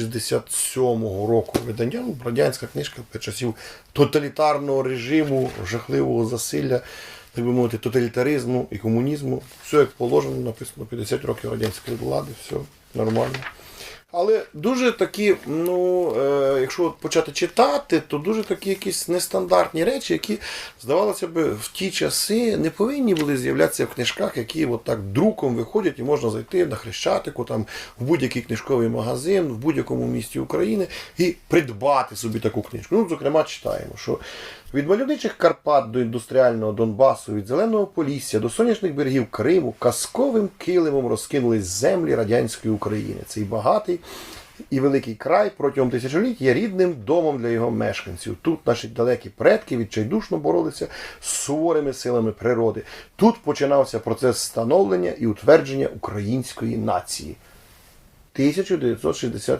67-го року видання. Ну, радянська книжка часів тоталітарного режиму, жахливого засилля, так би мовити, тоталітаризму і комунізму. Все як положено, написано 50 років радянської влади, все нормально. Але дуже такі, ну, е, якщо почати читати, то дуже такі якісь нестандартні речі, які, здавалося б, в ті часи не повинні були з'являтися в книжках, які от так друком виходять, і можна зайти на Хрещатику, там, в будь-який книжковий магазин, в будь-якому місті України і придбати собі таку книжку. Ну, зокрема, читаємо, що від мальовничих Карпат до індустріального Донбасу, від зеленого Полісся до сонячних берегів Криму казковим килимом розкинулись землі радянської України. Цей багатий і великий край протягом тисячоліть є рідним домом для його мешканців. Тут наші далекі предки відчайдушно боролися з суворими силами природи. Тут починався процес становлення і утвердження української нації. 1967